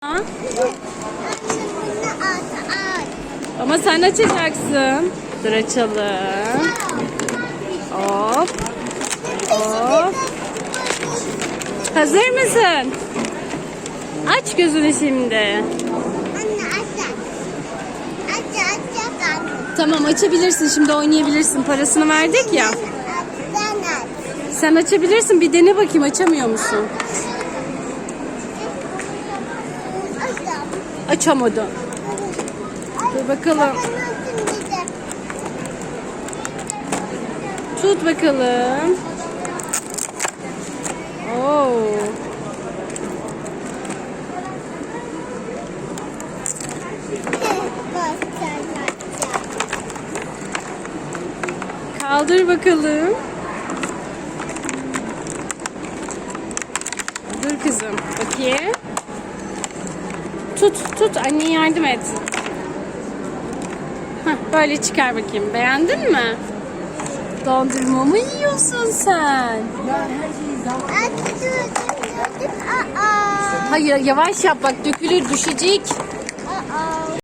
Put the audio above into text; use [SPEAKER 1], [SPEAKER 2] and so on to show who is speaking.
[SPEAKER 1] Ha? Ama sen açacaksın. Dur açalım. Hop. Hop. Hazır mısın? Aç gözünü şimdi. Tamam açabilirsin. Şimdi oynayabilirsin. Parasını verdik ya. Sen açabilirsin. Bir dene bakayım açamıyor musun? Açamadım. Dur bakalım. Tut bakalım. Oo. Kaldır bakalım. Dur kızım. Bakayım. Tut tut anne yardım et. Hah, böyle çıkar bakayım. Beğendin mi? Dondurma mı yiyorsun sen? Hayır yavaş yap bak dökülür düşecek.